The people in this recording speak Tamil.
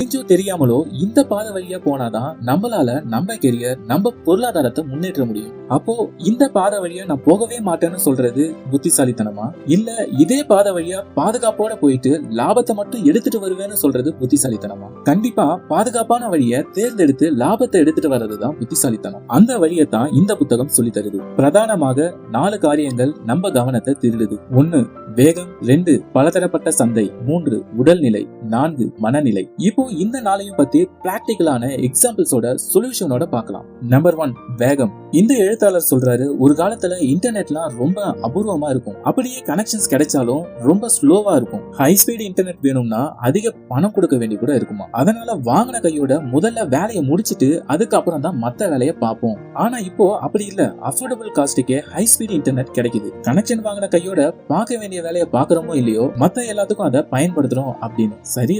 தெரிஞ்சோ தெரியாமலோ இந்த பாதை வழியா போனாதான் நம்மளால நம்ம கெரியர் நம்ம பொருளாதாரத்தை முன்னேற்ற முடியும். அப்போ இந்த பாதை வழியா நான் போகவே மாட்டேன்னு சொல்றது புத்திசாலித்தனமா? இல்ல இதே பாதை வழியா பாதுகாப்போட போயிட்டு லாபத்தை மட்டும் எடுத்துட்டு வருவேன்னு சொல்றது புத்திசாலித்தனமா? கண்டிப்பா பாதுகாப்பான வழியை தேர்ந்தெடுத்து லாபத்தை எடுத்துட்டு வர்றதுதான் புத்திசாலித்தனம். அந்த வழியை தான் இந்த புத்தகம் சொல்லி தருது. பிரதானமாக நாலு காரியங்கள் நம்ம கவனத்தை திருடுது. ஒன்னு வேகம். ரெண்டு பலதரப்பட்ட சந்தை. மூன்று உடல்நிலை. நான்கு மனநிலை. இப்போ இந்த நாளையும் பத்தி பிராக்டிக்கலான எக்ஸாம்பிள்ஸோட சொல்யூஷனோட பார்க்கலாம். நம்பர் ஒன் வேகம். இந்த எழுத்தாளர் சொல்றாரு ஒரு காலத்துல இன்டர்நெட்லாம் ரொம்ப அபூர்வமா இருக்கும். அப்படியே கனெக்ஷன்ஸ் கிடைச்சாலும் ரொம்ப ஸ்லோவா இருக்கும். ஹை ஸ்பீடு இன்டர்நெட் வேணும்னா அதிக பணம் கொடுக்க வேண்டி கூட இருக்குமா? அதனால வாங்கின கையோட முதல்ல வேலையை முடிச்சிட்டு அதுக்கப்புறம் தான் மத்த வேலையை பார்ப்போம். ஆனா இப்போ அப்படி இல்ல. அஃபோர்டபுள் காஸ்ட்டுக்கே ஹை ஸ்பீடு இன்டர்நெட் கிடைக்குது. கனெக்ஷன் வாங்கின கையோட பார்க்க வேண்டிய வேலையை பாக்குறோமோ இல்லையோ மத்த எல்லாத்துக்கும் அதை பயன்படுத்துறோம் அப்படின்னு. சரி